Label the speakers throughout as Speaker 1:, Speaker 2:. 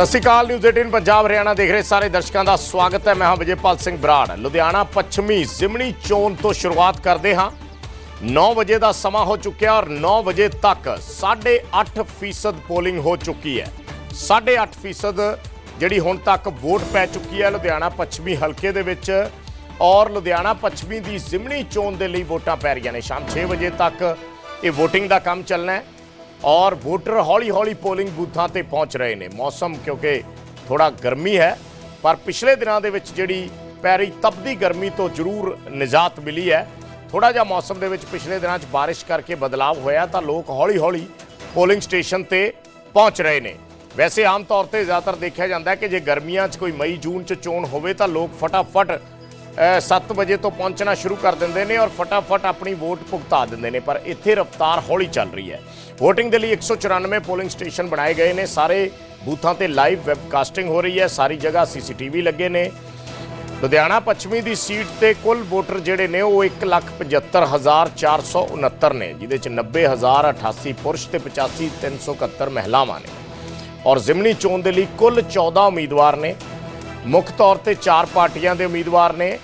Speaker 1: ਸਤਿ ਸ਼੍ਰੀ ਅਕਾਲ ਨਿਊਜ਼ 18 ਪੰਜਾਬ, ਹਰਿਆਣਾ ਦੇਖ ਰਹੇ ਸਾਰੇ ਦਰਸ਼ਕਾਂ ਦਾ ਸਵਾਗਤ ਹੈ। ਮੈਂ ਹਾਂ ਵਿਜੇਪਾਲ ਸਿੰਘ ਬਰਾੜ। ਲੁਧਿਆਣਾ ਪੱਛਮੀ ਜ਼ਿਮਣੀ ਚੋਣ ਤੋਂ ਸ਼ੁਰੂਆਤ ਕਰਦੇ ਹਾਂ। 9 ਵਜੇ ਦਾ ਸਮਾਂ ਹੋ ਚੁੱਕਿਆ ਔਰ 9 ਵਜੇ ਤੱਕ 8.5% ਪੋਲਿੰਗ ਹੋ ਚੁੱਕੀ ਹੈ। 8.5% ਜਿਹੜੀ ਹੁਣ ਤੱਕ ਵੋਟ ਪੈ ਚੁੱਕੀ ਹੈ ਲੁਧਿਆਣਾ ਪੱਛਮੀ ਹਲਕੇ ਦੇ ਵਿੱਚ ਔਰ ਲੁਧਿਆਣਾ ਪੱਛਮੀ ਦੀ ਜ਼ਿਮਣੀ ਚੋਣ ਦੇ ਲਈ ਵੋਟਾਂ ਪੈ ਰਹੀਆਂ ਨੇ। ਸ਼ਾਮ 6 ਵਜੇ ਤੱਕ ਇਹ VOTING ਦਾ ਕੰਮ ਚੱਲਣਾ ਹੈ। ਔਰ ਵੋਟਰ ਹੌਲੀ-ਹੌਲੀ ਪੋਲਿੰਗ ਬੂਥਾਂ ਤੇ ਪਹੁੰਚ ਰਹੇ ਨੇ। ਮੌਸਮ ਕਿਉਂਕਿ ਥੋੜਾ ਗਰਮੀ ਹੈ, ਪਰ ਪਿਛਲੇ ਦਿਨਾਂ ਦੇ ਵਿੱਚ ਜਿਹੜੀ ਪੈ ਰਹੀ ਤਪਦੀ ਗਰਮੀ ਤੋਂ ਜ਼ਰੂਰ ਨਿਜਾਤ ਮਿਲੀ ਹੈ। ਥੋੜਾ ਜਿਹਾ ਮੌਸਮ ਦੇ ਵਿੱਚ ਪਿਛਲੇ ਦਿਨਾਂ 'ਚ ਬਾਰਿਸ਼ ਕਰਕੇ ਬਦਲਾਅ ਹੋਇਆ ਤਾਂ ਲੋਕ ਹੌਲੀ-ਹੌਲੀ ਪੋਲਿੰਗ ਸਟੇਸ਼ਨ ਤੇ ਪਹੁੰਚ ਰਹੇ ਨੇ। ਵੈਸੇ ਆਮ ਤੌਰ ਤੇ ਜ਼ਿਆਦਾਤਰ ਦੇਖਿਆ ਜਾਂਦਾ ਹੈ ਕਿ ਜੇ ਗਰਮੀਆਂ 'ਚ ਕੋਈ ਮਈ ਜੂਨ 'ਚ ਚੋਣ ਹੋਵੇ ਤਾਂ ਲੋਕ ਫਟਾਫਟ 7 ਵਜੇ ਤੋਂ ਪਹੁੰਚਣਾ ਸ਼ੁਰੂ ਕਰ ਦਿੰਦੇ ਨੇ ਔਰ ਫਟਾਫਟ ਆਪਣੀ ਵੋਟ ਭੁਗਤਾ ਦਿੰਦੇ ਨੇ, ਪਰ ਇੱਥੇ ਰਫ਼ਤਾਰ ਹੌਲੀ ਚੱਲ ਰਹੀ ਹੈ। VOTING ਦੇ ਲਈ 194 ਪੋਲਿੰਗ ਸਟੇਸ਼ਨ ਬਣਾਏ ਗਏ ਨੇ। ਸਾਰੇ ਬੂਥਾਂ ਤੇ ਲਾਈਵ ਵੈਬਕਾਸਟਿੰਗ ਹੋ ਰਹੀ ਹੈ। ਸਾਰੀ ਜਗ੍ਹਾ ਸੀਸੀਟੀਵੀ ਲੱਗੇ ਨੇ। ਲੁਧਿਆਣਾ ਪੱਛਮੀ ਦੀ ਸੀਟ ਤੇ ਕੁੱਲ ਵੋਟਰ ਜਿਹੜੇ ਨੇ ਉਹ 175469 ਨੇ, ਜਿਹਦੇ ਚ 90088 ਪੁਰਸ਼ ਤੇ 85371 ਮਹਿਲਾਵਾਂ ਨੇ। ਔਰ ਜ਼ਿਮਨੀ ਚੋਣ ਦੇ ਲਈ ਕੁੱਲ 14 ਉਮੀਦਵਾਰ ਨੇ। ਮੁੱਖ ਤੌਰ ਤੇ ਚਾਰ ਪਾਰਟੀਆਂ ਦੇ ਉਮੀਦਵਾਰ ਨੇ,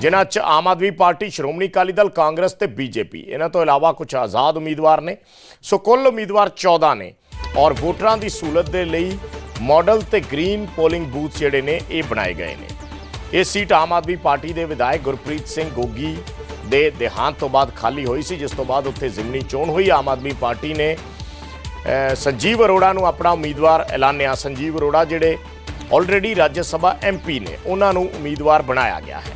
Speaker 1: ਜਿਨ੍ਹਾਂ 'ਚ ਆਮ ਆਦਮੀ ਪਾਰਟੀ, ਸ਼੍ਰੋਮਣੀ ਅਕਾਲੀ ਦਲ, ਕਾਂਗਰਸ ਤੇ ਬੀਜੇਪੀ। ਇਹਨਾਂ ਤੋਂ ਇਲਾਵਾ ਕੁਝ ਆਜ਼ਾਦ ਉਮੀਦਵਾਰ ਨੇ। ਸੋ ਕੁੱਲ ਉਮੀਦਵਾਰ 14 ਨੇ ਔਰ ਵੋਟਰਾਂ ਦੀ ਸਹੂਲਤ ਦੇ ਲਈ ਮਾਡਲ ਤੇ ਗ੍ਰੀਨ ਪੋਲਿੰਗ ਬੂਥ ਜਿਹੜੇ ਨੇ, ਇਹ ਬਣਾਏ ਗਏ ਨੇ। ਇਹ ਸੀਟ ਆਮ ਆਦਮੀ ਪਾਰਟੀ ਦੇ ਵਿਧਾਇਕ ਗੁਰਪ੍ਰੀਤ ਸਿੰਘ ਗੋਗੀ ਦੇ ਦੇਹਾਂਤ ਤੋਂ ਬਾਅਦ ਖਾਲੀ ਹੋਈ ਸੀ, ਜਿਸ ਤੋਂ ਬਾਅਦ ਉੱਥੇ ਜ਼ਿਮਨੀ ਚੋਣ ਹੋਈ। ਆਮ ਆਦਮੀ ਪਾਰਟੀ ਨੇ ਸੰਜੀਵ ਅਰੋੜਾ ਨੂੰ ਆਪਣਾ ਉਮੀਦਵਾਰ ਐਲਾਨਿਆ। ਸੰਜੀਵ ਅਰੋੜਾ ਜਿਹੜੇ ਆਲਰੇਡੀ ਰਾਜ ਸਭਾ ਐਮਪੀ ਨੇ ਉਹਨਾਂ ਨੂੰ ਉਮੀਦਵਾਰ ਬਣਾਇਆ ਗਿਆ ਹੈ।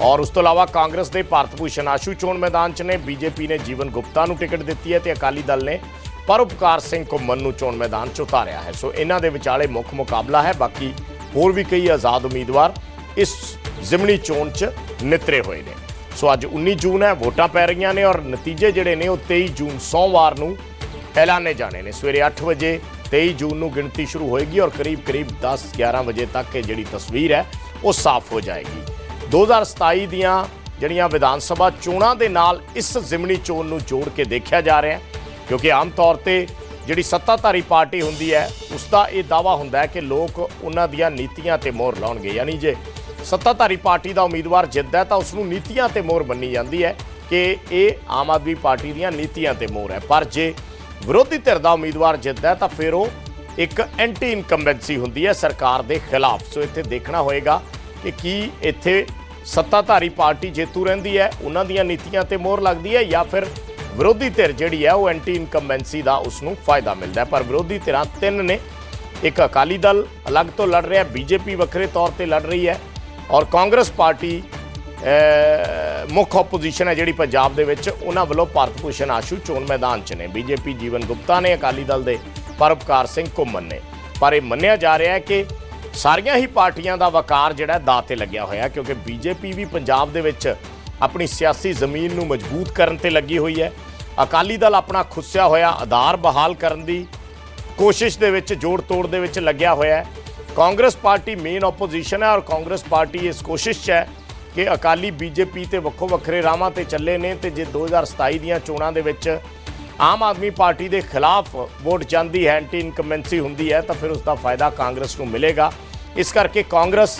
Speaker 1: ਔਰ ਉਸ ਤੋਂ ਇਲਾਵਾ ਕਾਂਗਰਸ ਦੇ ਭਾਰਤ ਭੂਸ਼ਣ ਆਸ਼ੂ ਚੋਣ ਮੈਦਾਨ 'ਚ ਨੇ ਬੀਜੇਪੀ ਨੇ ਜੀਵਨ ਗੁਪਤਾ ਨੂੰ ਟਿਕਟ ਦਿੱਤੀ ਹੈ ਤੇ ਅਕਾਲੀ ਦਲ ਨੇ ਪਰਉਪਕਾਰ ਸਿੰਘ ਘੁੰਮਣ ਨੂੰ ਚੋਣ ਮੈਦਾਨ 'ਚ ਉਤਾਰਿਆ ਹੈ। ਸੋ ਇਹਨਾਂ ਦੇ ਵਿਚਾਲੇ ਮੁੱਖ ਮੁਕਾਬਲਾ ਹੈ, ਬਾਕੀ ਹੋਰ ਵੀ ਕਈ ਆਜ਼ਾਦ ਉਮੀਦਵਾਰ ਇਸ ਜ਼ਿਮਨੀ ਚੋਣ 'ਚ ਨਿਤਰੇ ਹੋਏ ਨੇ। ਸੋ ਅੱਜ 19 ਜੂਨ ਹੈ, ਵੋਟਾਂ ਪੈ ਰਹੀਆਂ ਨੇ ਔਰ ਨਤੀਜੇ ਜਿਹੜੇ ਨੇ ਉਹ 23 ਜੂਨ ਸੋਮਵਾਰ ਨੂੰ ਐਲਾਨੇ ਜਾਣੇ ਨੇ। ਸਵੇਰੇ 8 ਵਜੇ 23 ਜੂਨ ਨੂੰ ਗਿਣਤੀ ਸ਼ੁਰੂ ਹੋਏਗੀ ਔਰ ਕਰੀਬ-ਕਰੀਬ 10-11 ਵਜੇ ਤੱਕ ਇਹ ਜਿਹੜੀ ਤਸਵੀਰ ਹੈ, ਉਹ ਸਾਫ਼ ਹੋ ਜਾਏਗੀ। 2027 ਦੀਆਂ ਜਿਹੜੀਆਂ ਵਿਧਾਨ ਸਭਾ ਚੋਣਾਂ ਦੇ ਨਾਲ ਇਸ ਜ਼ਿਮਨੀ ਚੋਣ ਨੂੰ ਜੋੜ ਕੇ ਦੇਖਿਆ ਜਾ ਰਿਹਾ ਹੈ, ਕਿਉਂਕਿ ਆਮ ਤੌਰ ਤੇ ਜਿਹੜੀ ਸੱਤਾਧਾਰੀ ਪਾਰਟੀ ਹੁੰਦੀ ਹੈ, ਉਸ ਦਾ ਇਹ ਦਾਵਾ ਹੁੰਦਾ ਹੈ ਕਿ ਲੋਕ ਉਹਨਾਂ ਦੀਆਂ ਨੀਤੀਆਂ ਤੇ ਮੋਹਰ ਲਾਉਣਗੇ। ਯਾਨੀ ਜੇ ਸੱਤਾਧਾਰੀ ਪਾਰਟੀ ਦਾ ਉਮੀਦਵਾਰ ਜਿੱਤਦਾ ਹੈ ਤਾਂ ਉਸ ਨੂੰ ਨੀਤੀਆਂ ਤੇ ਮੋਹਰ ਬੰਨੀ ਜਾਂਦੀ ਹੈ ਕਿ ਇਹ ਆਮ ਆਦਮੀ ਪਾਰਟੀ ਦੀਆਂ ਨੀਤੀਆਂ ਤੇ ਮੋਹਰ ਹੈ। ਪਰ ਜੇ ਵਿਰੋਧੀ ਧਿਰ ਦਾ ਉਮੀਦਵਾਰ ਜਿੱਤਦਾ ਹੈ ਤਾਂ ਫਿਰ ਉਹ ਇੱਕ ਐਂਟੀ ਇਨਕੰਬੈਂਸੀ ਹੁੰਦੀ ਹੈ ਸਰਕਾਰ ਦੇ ਖਿਲਾਫ। ਸੋ ਇੱਥੇ ਦੇਖਣਾ ਹੋਏਗਾ ਕਿ ਕੀ ਇੱਥੇ ਸੱਤਾਧਾਰੀ ਪਾਰਟੀ ਜੇਤੂ ਰਹਿੰਦੀ ਹੈ, ਉਹਨਾਂ ਦੀਆਂ ਨੀਤੀਆਂ ਤੇ ਮੋਹਰ ਲੱਗਦੀ ਹੈ ਜਾਂ ਫਿਰ ਵਿਰੋਧੀ ਧਿਰ ਜਿਹੜੀ ਹੈ ਉਹ ਐਂਟੀ ਇਨਕੰਬੈਂਸੀ ਦਾ ਉਸ ਨੂੰ ਫਾਇਦਾ ਮਿਲਦਾ ਹੈ। ਪਰ ਵਿਰੋਧੀ ਧਿਰਾਂ ਤਿੰਨ ਨੇ। ਇੱਕ ਅਕਾਲੀ ਦਲ ਅਲੱਗ ਤੋਂ ਲੜ ਰਿਹਾ ਬੀਜੇਪੀ ਵੱਖਰੇ ਤੌਰ ਤੇ ਲੜ ਰਹੀ ਹੈ ਔਰ ਕਾਂਗਰਸ ਪਾਰਟੀ ਮੁੱਖ ਆਪੋਜੀਸ਼ਨ ਹੈ ਜਿਹੜੀ ਪੰਜਾਬ ਦੇ ਵਿੱਚ, ਉਹਨਾਂ ਵੱਲੋਂ ਭਾਰਤ ਭੂਸ਼ਣ ਆਸ਼ੂ ਚੋਣ ਮੈਦਾਨ 'ਚ ਨੇ। ਬੀਜੇਪੀ ਜੀਵਨ ਗੁਪਤਾ ਨੇ, ਅਕਾਲੀ ਦਲ ਦੇ ਪਰਪਕਾਰ ਸਿੰਘ ਘੁੰਮਣ ਨੇ। ਪਰ ਇਹ ਮੰਨਿਆ ਜਾ ਰਿਹਾ ਹੈ ਕਿ ਸਾਰੀਆਂ ਹੀ ਪਾਰਟੀਆਂ ਦਾ ਵਕਾਰ ਜਿਹੜਾ ਦਾਅ ਤੇ ਲੱਗਿਆ ਹੋਇਆ, ਕਿਉਂਕਿ ਬੀਜੇਪੀ ਵੀ ਪੰਜਾਬ ਦੇ ਵਿੱਚ ਆਪਣੀ ਸਿਆਸੀ ਜ਼ਮੀਨ ਨੂੰ ਮਜ਼ਬੂਤ ਕਰਨ ਤੇ ਲੱਗੀ ਹੋਈ ਹੈ। ਅਕਾਲੀ ਦਲ ਆਪਣਾ ਖੁੱਸਿਆ ਹੋਇਆ ਆਧਾਰ ਬਹਾਲ ਕਰਨ ਦੀ ਕੋਸ਼ਿਸ਼ ਦੇ ਵਿੱਚ, ਜੋੜ ਤੋੜ ਦੇ ਵਿੱਚ ਲੱਗਿਆ ਹੋਇਆ ਹੈ। ਕਾਂਗਰਸ ਪਾਰਟੀ ਮੇਨ ਆਪੋਜੀਸ਼ਨ ਹੈ ਔਰ ਕਾਂਗਰਸ ਪਾਰਟੀ ਇਸ ਕੋਸ਼ਿਸ਼ 'ਚ ਹੈ ਕਿ ਅਕਾਲੀ ਬੀਜੇਪੀ ਤੇ ਵੱਖੋ ਵੱਖਰੇ ਰਾਵਾਂ ਤੇ ਚੱਲੇ ਨੇ ਤੇ ਜੇ 2027 ਦੀਆਂ ਚੋਣਾਂ ਦੇ ਵਿੱਚ ਆਮ ਆਦਮੀ ਪਾਰਟੀ ਦੇ ਖਿਲਾਫ ਵੋਟ ਜਾਂਦੀ ਹੈ ਐਂਟੀ ਇਨਕਮੈਂਸੀ ਹੁੰਦੀ ਹੈ, ਤਾਂ ਫਿਰ ਉਸ ਦਾ ਫਾਇਦਾ ਕਾਂਗਰਸ ਨੂੰ ਮਿਲੇਗਾ। ਇਸ ਕਰਕੇ ਕਾਂਗਰਸ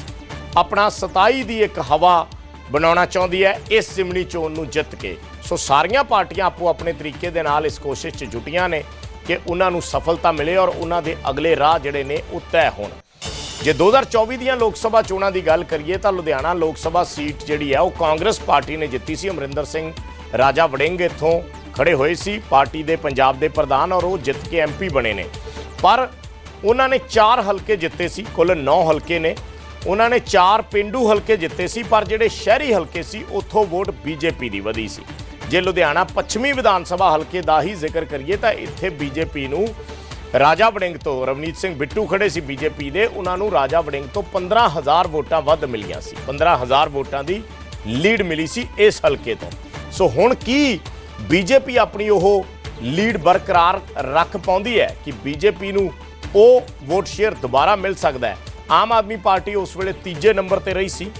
Speaker 1: ਆਪਣਾ 27 ਦੀ ਇੱਕ ਹਵਾ ਬਣਾਉਣਾ ਚਾਹੁੰਦੀ ਹੈ ਇਸ ਜ਼ਿਮਨੀ ਚੋਣ ਨੂੰ ਜਿੱਤ ਕੇ। ਸੋ ਸਾਰੀਆਂ ਪਾਰਟੀਆਂ ਆਪੋ ਆਪਣੇ ਤਰੀਕੇ ਦੇ ਨਾਲ ਇਸ ਕੋਸ਼ਿਸ਼ 'ਚ ਜੁਟੀਆਂ ਨੇ ਕਿ ਉਹਨਾਂ ਨੂੰ ਸਫਲਤਾ ਮਿਲੇ ਔਰ ਉਹਨਾਂ ਦੇ ਅਗਲੇ ਰਾਹ ਜਿਹੜੇ ਨੇ ਉਹ ਤੈਅ ਹੋਣ। ਜੇ 2024 ਦੀਆਂ ਲੋਕ ਸਭਾ ਚੋਣਾਂ ਦੀ ਗੱਲ ਕਰੀਏ ਤਾਂ ਲੁਧਿਆਣਾ ਲੋਕ ਸਭਾ ਸੀਟ ਜਿਹੜੀ ਹੈ ਉਹ ਕਾਂਗਰਸ ਪਾਰਟੀ ਨੇ ਜਿੱਤੀ ਸੀ, ਅਮਰਿੰਦਰ ਸਿੰਘ ਰਾਜਾ ਵੜਿੰਗ ਇੱਥੋਂ ਖੜੇ ਹੋਏ ਸੀ, ਪਾਰਟੀ ਦੇ ਪੰਜਾਬ ਦੇ ਪ੍ਰਧਾਨ ਔਰ ਉਹ ਜਿੱਤ ਕੇ ਐਮਪੀ ਬਣੇ ਨੇ। ਪਰ ਉਹਨਾਂ ਨੇ 4 ਹਲਕੇ ਜਿੱਤੇ ਸੀ, ਕੁੱਲ 9 ਹਲਕੇ ਨੇ। ਉਹਨਾਂ ਨੇ 4 ਪਿੰਡੂ ਹਲਕੇ ਜਿੱਤੇ ਸੀ, ਪਰ ਜਿਹੜੇ ਸ਼ਹਿਰੀ ਹਲਕੇ ਸੀ, ਉੱਥੋਂ ਵੋਟ ਬੀਜੇਪੀ ਦੀ ਵਧੀ ਸੀ। ਜੇ ਲੁਧਿਆਣਾ ਪੱਛਮੀ ਵਿਧਾਨ ਸਭਾ ਹਲਕੇ ਦਾ ਹੀ ਜ਼ਿਕਰ ਕਰੀਏ ਤਾਂ ਇੱਥੇ ਬੀਜੇਪੀ ਨੂੰ ਰਾਜਾ ਵੜਿੰਗ ਤੋਂ ਰਵਨੀਤ ਸਿੰਘ ਬਿੱਟੂ ਖੜੇ ਸੀ ਬੀਜੇਪੀ ਦੇ, ਉਹਨਾਂ ਨੂੰ ਰਾਜਾ ਵੜਿੰਗ ਤੋਂ 15000 ਵੋਟਾਂ ਵੱਧ ਮਿਲੀਆਂ ਸੀ। 15000 ਵੋਟਾਂ ਦੀ ਲੀਡ ਮਿਲੀ ਸੀ ਇਸ ਹਲਕੇ ਤੋਂ। ਸੋ ਹੁਣ ਕੀ ਬੀਜੇਪੀ ਆਪਣੀ ਉਹ ਲੀਡ ਬਰਕਰਾਰ ਰੱਖ ਪਾਉਂਦੀ ਹੈ ਕਿ ਬੀਜੇਪੀ ਨੂੰ ਉਹ ਵੋਟ ਸ਼ੇਅਰ ਦੁਬਾਰਾ ਮਿਲ ਸਕਦਾ ਹੈ? ਆਮ ਆਦਮੀ ਪਾਰਟੀ ਉਸ ਵੇਲੇ ਤੀਜੇ ਨੰਬਰ ਤੇ ਰਹੀ ਸੀ।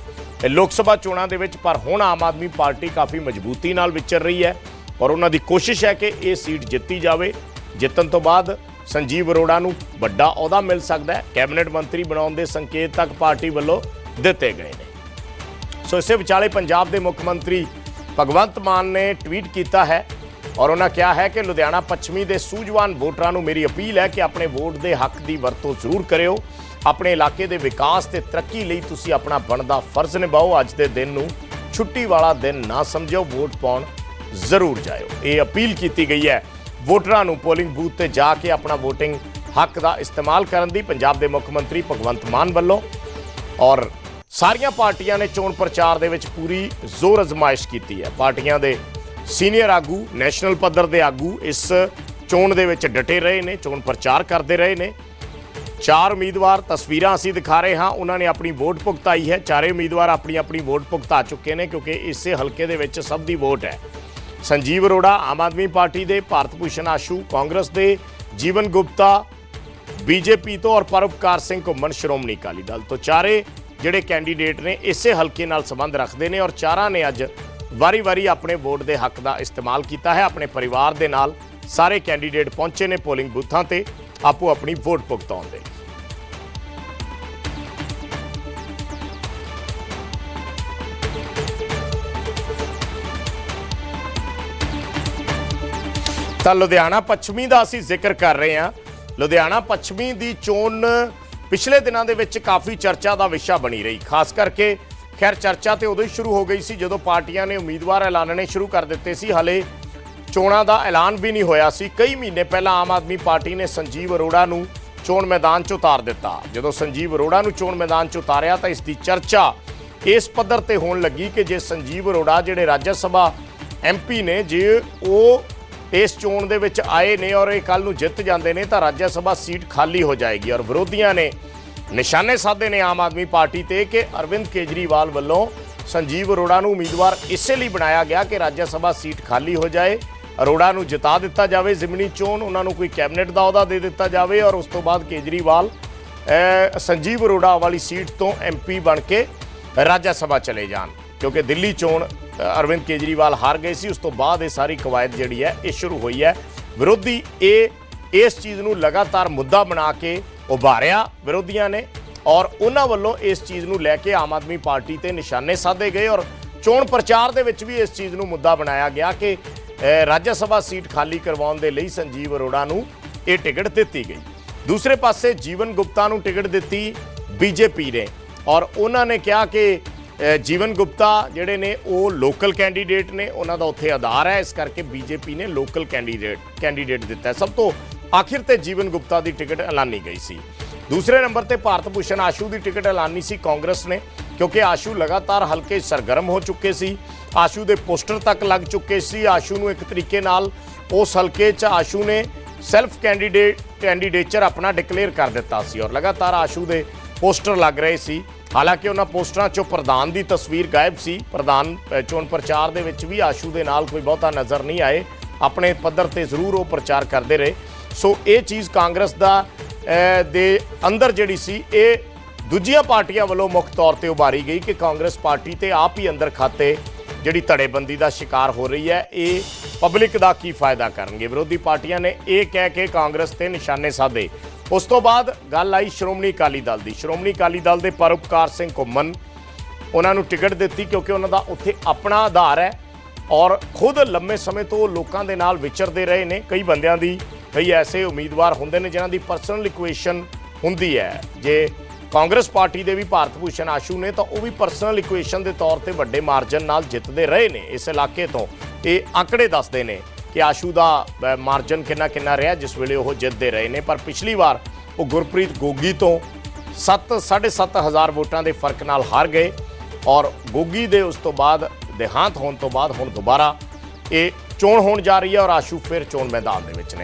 Speaker 1: ਲੋਕ ਸਭਾ ਚੋਣਾਂ ਦੇ ਵਿੱਚ, ਪਰ ਹੁਣ ਆਮ ਆਦਮੀ ਪਾਰਟੀ ਕਾਫੀ ਮਜ਼ਬੂਤੀ ਨਾਲ ਵਿਚਰ ਰਹੀ ਹੈ। ਔਰ ਉਹਨਾਂ ਦੀ ਕੋਸ਼ਿਸ਼ ਹੈ ਕਿ ਇਹ ਸੀਟ ਜਿੱਤੀ ਜਾਵੇ। ਜਿੱਤਣ ਤੋਂ ਬਾਅਦ ਸੰਜੀਵ ਅਰੋੜਾ ਨੂੰ ਵੱਡਾ ਅਹੁਦਾ ਮਿਲ ਸਕਦਾ ਹੈ। ਕੈਬਨਿਟ ਮੰਤਰੀ ਬਣਾਉਣ ਦੇ ਸੰਕੇਤ ਤੱਕ ਪਾਰਟੀ ਵੱਲੋਂ ਦਿੱਤੇ ਗਏ ਨੇ। ਸੋ ਇਸੇ ਵਿਚਾਲੇ ਪੰਜਾਬ ਦੇ ਮੁੱਖ ਮੰਤਰੀ ਭਗਵੰਤ ਮਾਨ ਨੇ ਟਵੀਟ ਕੀਤਾ ਹੈ ਔਰ ਉਹਨਾਂ ਕਿਹਾ ਹੈ ਕਿ ਲੁਧਿਆਣਾ ਪੱਛਮੀ ਦੇ ਸੂਝਵਾਨ ਵੋਟਰਾਂ ਨੂੰ ਮੇਰੀ ਅਪੀਲ ਹੈ ਕਿ ਆਪਣੇ ਵੋਟ ਦੇ ਹੱਕ ਦੀ ਵਰਤੋਂ ਜ਼ਰੂਰ ਕਰਿਓ। ਆਪਣੇ ਇਲਾਕੇ ਦੇ ਵਿਕਾਸ ਤੇ ਤਰੱਕੀ ਲਈ ਤੁਸੀਂ ਆਪਣਾ ਬਣਦਾ ਫਰਜ਼ ਨਿਭਾਓ। ਅੱਜ ਦੇ ਦਿਨ ਨੂੰ ਛੁੱਟੀ ਵਾਲਾ ਦਿਨ ਨਾ ਸਮਝੋ ਵੋਟ ਪਾਉਣ ਜ਼ਰੂਰ ਜਾਇਓ। ਇਹ ਅਪੀਲ ਕੀਤੀ ਗਈ ਹੈ। ਵੋਟਰਾਂ ਨੂੰ ਪੋਲਿੰਗ ਬੂਥ ਤੇ ਜਾ ਕੇ ਆਪਣਾ VOTING ਹੱਕ ਦਾ ਇਸਤੇਮਾਲ ਕਰਨ ਦੀ ਪੰਜਾਬ ਦੇ ਮੁੱਖ ਮੰਤਰੀ ਭਗਵੰਤ ਮਾਨ ਵੱਲੋਂ। ਔਰ ਸਾਰੀਆਂ ਪਾਰਟੀਆਂ ਨੇ ਚੋਣ ਪ੍ਰਚਾਰ ਦੇ ਵਿੱਚ ਪੂਰੀ ਜ਼ੋਰ ਅਜ਼ਮਾਇਸ਼ ਕੀਤੀ ਹੈ। ਪਾਰਟੀਆਂ ਦੇ ਸੀਨੀਅਰ ਆਗੂ, ਨੈਸ਼ਨਲ ਪੱਧਰ ਦੇ ਆਗੂ ਇਸ ਚੋਣ ਦੇ ਵਿੱਚ ਡਟੇ ਰਹੇ ਨੇ, ਚੋਣ ਪ੍ਰਚਾਰ ਕਰਦੇ ਰਹੇ ਨੇ। ਚਾਰ ਉਮੀਦਵਾਰ ਤਸਵੀਰਾਂ ਅਸੀਂ ਦਿਖਾ ਰਹੇ ਹਾਂ। ਉਹਨਾਂ ਨੇ ਆਪਣੀ ਵੋਟ ਭੁਗਤਾਈ ਹੈ। ਚਾਰੇ ਉਮੀਦਵਾਰ ਆਪਣੀ ਆਪਣੀ ਵੋਟ ਭੁਗਤਾ ਚੁੱਕੇ ਨੇ ਕਿਉਂਕਿ ਇਸੇ ਹਲਕੇ ਦੇ ਵਿੱਚ ਸਭ ਦੀ ਵੋਟ ਹੈ। ਸੰਜੀਵ ਅਰੋੜਾ, ਆਮ ਆਦਮੀ ਪਾਰਟੀ ਦੇ ਭਾਰਤ ਭੂਸ਼ਣ ਆਸ਼ੂ, ਕਾਂਗਰਸ ਦੇ ਜੀਵਨ ਗੁਪਤਾ, ਬੀਜੇਪੀ ਤੋਂ ਔਰ ਪਰਉਪਕਾਰ ਸਿੰਘ ਘੁੰਮਣ, ਸ਼੍ਰੋਮਣੀ ਅਕਾਲੀ ਦਲ ਤੋਂ ਚਾਰੇ ਜਿਹੜੇ ਕੈਂਡੀਡੇਟ ਨੇ, ਇਸੇ ਹਲਕੇ ਨਾਲ ਸੰਬੰਧ ਰੱਖਦੇ ਨੇ ਔਰ ਚਾਰਾਂ ਨੇ ਅੱਜ ਵਾਰੀ-ਵਾਰੀ ਆਪਣੇ ਵੋਟ ਦੇ ਹੱਕ ਦਾ ਇਸਤੇਮਾਲ ਕੀਤਾ ਹੈ। ਆਪਣੇ ਪਰਿਵਾਰ ਦੇ ਨਾਲ ਸਾਰੇ ਕੈਂਡੀਡੇਟ ਪਹੁੰਚੇ ਨੇ ਪੋਲਿੰਗ ਬੂਥਾਂ ਤੇ ਆਪੋ ਆਪਣੀ ਵੋਟ ਭੁਗਤਾਉਣ ਦੇ। ਤਾਂ ਲੁਧਿਆਣਾ ਪੱਛਮੀ ਦਾ ਅਸੀਂ ਜ਼ਿਕਰ ਕਰ ਰਹੇ ਹਾਂ। ਲੁਧਿਆਣਾ ਪੱਛਮੀ ਦੀ ਚੋਣ ਪਿਛਲੇ ਦਿਨਾਂ ਦੇ ਵਿੱਚ ਕਾਫੀ ਚਰਚਾ ਦਾ ਵਿਸ਼ਾ ਬਣੀ ਰਹੀ। ਖਾਸ ਕਰਕੇ ਖੈਰ ਚਰਚਾ ਤੇ ਉਦੋਂ ਹੀ ਸ਼ੁਰੂ ਹੋ ਗਈ ਸੀ ਜਦੋਂ ਪਾਰਟੀਆਂ ਨੇ ਉਮੀਦਵਾਰ ਐਲਾਨਣੇ ਸ਼ੁਰੂ ਕਰ ਦਿੱਤੇ ਸੀ। ਹਲੇ ਚੋਣਾਂ ਦਾ ਐਲਾਨ ਵੀ ਨਹੀਂ ਹੋਇਆ ਸੀ। ਕਈ ਮਹੀਨੇ ਪਹਿਲਾਂ ਆਮ ਆਦਮੀ ਪਾਰਟੀ ਨੇ ਸੰਜੀਵ ਅਰੋੜਾ ਨੂੰ ਚੋਣ ਮੈਦਾਨ 'ਚ ਉਤਾਰ ਦਿੱਤਾ। ਜਦੋਂ ਸੰਜੀਵ ਅਰੋੜਾ ਨੂੰ ਚੋਣ ਮੈਦਾਨ 'ਚ ਉਤਾਰਿਆ ਤਾਂ ਇਸ ਦੀ ਚਰਚਾ ਇਸ ਪੱਧਰ ਤੇ ਹੋਣ ਲੱਗੀ ਕਿ ਜੇ ਸੰਜੀਵ ਅਰੋੜਾ ਜਿਹੜੇ ਰਾਜ ਸਭਾ ਐਮਪੀ ਨੇ, ਜੇ ਉਹ ਇਸ ਚੋਣ ਦੇ ਵਿੱਚ ਆਏ ਨੇ ਔਰ ਇਹ ਕੱਲ ਨੂੰ ਜਿੱਤ ਜਾਂਦੇ ਨੇ ਤਾਂ ਰਾਜ ਸਭਾ ਸੀਟ ਖਾਲੀ ਹੋ ਜਾਏਗੀ। ਔਰ ਵਿਰੋਧੀਆਂ ਨੇ ਨਿਸ਼ਾਨੇ ਸਾਧੇ ਨੇ ਆਮ ਆਦਮੀ ਪਾਰਟੀ ਤੇ ਕਿ ਅਰਵਿੰਦ ਕੇਜਰੀਵਾਲ ਵੱਲੋਂ ਸੰਜੀਵ ਅਰੋੜਾ ਨੂੰ ਉਮੀਦਵਾਰ ਇਸੇ ਲਈ ਬਣਾਇਆ ਗਿਆ ਕਿ ਰਾਜ ਸਭਾ ਸੀਟ ਖਾਲੀ ਹੋ ਜਾਏ। ਅਰੋੜਾ ਨੂੰ ਜਿਤਾ ਦਿੱਤਾ ਜਾਵੇ, ਜ਼ਿਮਨੀ ਚੋਣ ਉਹਨਾਂ ਨੂੰ ਕੋਈ ਕੈਬਨਿਟ ਦਾ ਅਹੁਦਾ ਦੇ ਦਿੱਤਾ ਜਾਵੇ ਔਰ ਉਸ ਤੋਂ ਬਾਅਦ ਕੇਜਰੀਵਾਲ ਸੰਜੀਵ ਅਰੋੜਾ ਵਾਲੀ ਸੀਟ ਤੋਂ ਐਮਪੀ ਬਣ ਕੇ ਰਾਜ ਸਭਾ ਚਲੇ ਜਾਣ। ਕਿਉਂਕਿ ਦਿੱਲੀ ਚੋਣ ਅਰਵਿੰਦ ਕੇਜਰੀਵਾਲ ਹਾਰ ਗਏ ਸੀ, ਉਸ ਤੋਂ ਬਾਅਦ ਇਹ ਸਾਰੀ ਕਵਾਇਦ ਜਿਹੜੀ ਹੈ, ਇਹ ਸ਼ੁਰੂ ਹੋਈ ਹੈ। ਵਿਰੋਧੀ ਇਹ, ਇਸ ਚੀਜ਼ ਨੂੰ ਲਗਾਤਾਰ ਮੁੱਦਾ ਬਣਾ ਕੇ ਉਭਾਰਿਆ ਵਿਰੋਧੀਆਂ ਨੇ ਔਰ ਉਹਨਾਂ ਵੱਲੋਂ ਇਸ ਚੀਜ਼ ਨੂੰ ਲੈ ਕੇ ਆਮ ਆਦਮੀ ਪਾਰਟੀ ਤੇ ਨਿਸ਼ਾਨੇ ਸਾਧੇ ਗਏ ਔਰ ਚੋਣ ਪ੍ਰਚਾਰ ਦੇ ਵਿੱਚ ਵੀ ਇਸ ਚੀਜ਼ ਨੂੰ ਮੁੱਦਾ ਬਣਾਇਆ ਗਿਆ ਕਿ ਰਾਜ ਸਭਾ ਸੀਟ ਖਾਲੀ ਕਰਵਾਉਣ ਦੇ ਲਈ ਸੰਜੀਵ ਅਰੋੜਾ ਨੂੰ ਇਹ ਟਿਕਟ ਦਿੱਤੀ ਗਈ। ਦੂਸਰੇ ਪਾਸੇ ਜੀਵਨ ਗੁਪਤਾ ਨੂੰ ਟਿਕਟ ਦਿੱਤੀ ਬੀਜੇਪੀ ਨੇ ਔਰ ਉਹਨਾਂ ਨੇ ਕਿਹਾ ਕਿ ਜੀਵਨ ਗੁਪਤਾ ਜਿਹੜੇ ਨੇ, ਉਹ ਲੋਕਲ ਕੈਂਡੀਡੇਟ ਨੇ। ਉਹਨਾਂ ਦਾ ਉੱਥੇ ਆਧਾਰ ਹੈ। ਇਸ ਕਰਕੇ ਬੀਜੇਪੀ ਨੇ ਲੋਕਲ ਕੈਂਡੀਡੇਟ ਕੈਂਡੀਡੇਟ ਦਿੱਤਾ ਸਭ ਤੋਂ ਆਖਿਰ ਤੇ ਜੀਵਨ ਗੁਪਤਾ ਦੀ ਟਿਕਟ ਐਲਾਨੀ ਗਈ ਸੀ। ਦੂਸਰੇ ਨੰਬਰ ਤੇ ਭਾਰਤ ਭੂਸ਼ਣ ਆਸ਼ੂ ਦੀ ਟਿਕਟ ਐਲਾਨੀ ਸੀ ਕਾਂਗਰਸ ਨੇ, ਕਿਉਂਕਿ ਆਸ਼ੂ ਲਗਾਤਾਰ ਹਲਕੇ ਸਰਗਰਮ ਹੋ ਚੁੱਕੇ ਸੀ। ਆਸ਼ੂ ਦੇ ਪੋਸਟਰ ਤੱਕ ਲੱਗ ਚੁੱਕੇ ਸੀ। ਆਸ਼ੂ ਨੂੰ ਇੱਕ ਤਰੀਕੇ ਨਾਲ ਉਸ ਹਲਕੇ 'ਚ ਆਸ਼ੂ ਨੇ ਸੈਲਫ ਕੈਂਡੀਡੇਟ ਕੈਂਡੀਡੇਚਰ ਆਪਣਾ ਡਿਕਲੇਅਰ ਕਰ ਦਿੱਤਾ ਸੀ ਔਰ ਲਗਾਤਾਰ ਆਸ਼ੂ ਦੇ ਪੋਸਟਰ ਲੱਗ ਰਹੇ ਸੀ। ਹਾਲਾਂਕਿ ਉਹਨਾਂ ਪੋਸਟਰਾਂ 'ਚੋਂ ਪ੍ਰਧਾਨ ਦੀ ਤਸਵੀਰ ਗਾਇਬ ਸੀ। ਪ੍ਰਧਾਨ ਚੋਣ ਪ੍ਰਚਾਰ ਦੇ ਵਿੱਚ ਵੀ ਆਸ਼ੂ ਦੇ ਨਾਲ ਕੋਈ ਬਹੁਤਾ ਨਜ਼ਰ ਨਹੀਂ ਆਏ। ਆਪਣੇ ਪੱਧਰ ਤੇ ਜ਼ਰੂਰ ਉਹ ਪ੍ਰਚਾਰ ਕਰਦੇ ਰਹੇ। ਸੋ ਇਹ ਚੀਜ਼ ਕਾਂਗਰਸ ਦਾ ਦੇ ਅੰਦਰ ਜਿਹੜੀ ਸੀ, ਇਹ ਦੂਜੀਆਂ ਪਾਰਟੀਆਂ ਵੱਲੋਂ ਮੁੱਖ ਤੌਰ ਤੇ ਉਭਾਰੀ ਗਈ ਕਿ ਕਾਂਗਰਸ ਪਾਰਟੀ ਤੇ ਆਪ ਹੀ ਅੰਦਰ ਖਾਤੇ ਜਿਹੜੀ ਧੜੇਬੰਦੀ ਦਾ ਸ਼ਿਕਾਰ ਹੋ ਰਹੀ ਹੈ, ਇਹ ਪਬਲਿਕ ਦਾ ਕੀ ਫਾਇਦਾ ਕਰਨਗੇ? ਵਿਰੋਧੀ ਪਾਰਟੀਆਂ ਨੇ ਇਹ ਕਹਿ ਕੇ ਕਾਂਗਰਸ ਤੇ ਨਿਸ਼ਾਨੇ ਸਾਧੇ। ਉਸ ਤੋਂ ਬਾਅਦ ਗੱਲ ਆਈ ਸ਼੍ਰੋਮਣੀ ਅਕਾਲੀ ਦਲ ਦੀ। ਸ਼੍ਰੋਮਣੀ ਅਕਾਲੀ ਦਲ ਦੇ ਪਰਉਪਕਾਰ ਸਿੰਘ ਘੁੰਮਣ, ਉਹਨਾਂ ਨੂੰ ਟਿਕਟ ਦਿੱਤੀ ਕਿਉਂਕਿ ਉਹਨਾਂ ਦਾ ਉੱਥੇ ਆਪਣਾ ਆਧਾਰ ਹੈ ਔਰ ਖੁਦ ਲੰਮੇ ਸਮੇਂ ਤੋਂ ਲੋਕਾਂ ਦੇ ਨਾਲ ਵਿਚਰਦੇ ਰਹੇ ਨੇ। ਕਈ ਬੰਦਿਆਂ ਦੀ, ਕਈ ਐਸੇ ਉਮੀਦਵਾਰ ਹੁੰਦੇ ਨੇ ਜਿਨ੍ਹਾਂ ਦੀ ਪਰਸਨਲ ਇਕੁਏਸ਼ਨ ਹੁੰਦੀ ਹੈ। ਜੇ ਕਾਂਗਰਸ ਪਾਰਟੀ ਦੇ ਵੀ ਭਾਰਤ ਭੂਸ਼ਣ ਆਸ਼ੂ ਨੇ ਤਾਂ ਉਹ ਵੀ ਪਰਸਨਲ ਇਕੁਏਸ਼ਨ ਦੇ ਤੌਰ ਤੇ ਵੱਡੇ ਮਾਰਜਨ ਨਾਲ ਜਿੱਤਦੇ ਰਹੇ ਨੇ। ਇਸ ਇਲਾਕੇ ਤੋਂ ਇਹ ਆંકੜੇ ਦੱਸਦੇ ਨੇ। ਕਿ ਆਸ਼ੂ ਦਾ ਮਾਰਜਨ ਕਿੰਨਾ ਕਿੰਨਾ ਰਿਹਾ, ਜਿਸ ਵੇਲੇ ਉਹ ਜਿੱਤਦੇ ਰਹੇ ਨੇ। ਪਰ ਪਿਛਲੀ ਵਾਰ ਉਹ ਗੁਰਪ੍ਰੀਤ ਗੋਗੀ ਤੋਂ 7 ਹਜ਼ਾਰ ਵੋਟਾਂ ਦੇ ਫ਼ਰਕ ਨਾਲ ਹਾਰ ਗਏ ਔਰ ਗੋਗੀ ਦੇ ਉਸ ਤੋਂ ਬਾਅਦ, ਦੇਹਾਂਤ ਹੋਣ ਤੋਂ ਬਾਅਦ ਹੁਣ ਦੁਬਾਰਾ ਇਹ ਚੋਣ ਹੋਣ ਜਾ ਰਹੀ ਹੈ ਔਰ ਆਸ਼ੂ ਫਿਰ ਚੋਣ ਮੈਦਾਨ ਦੇ ਵਿੱਚ ਨੇ।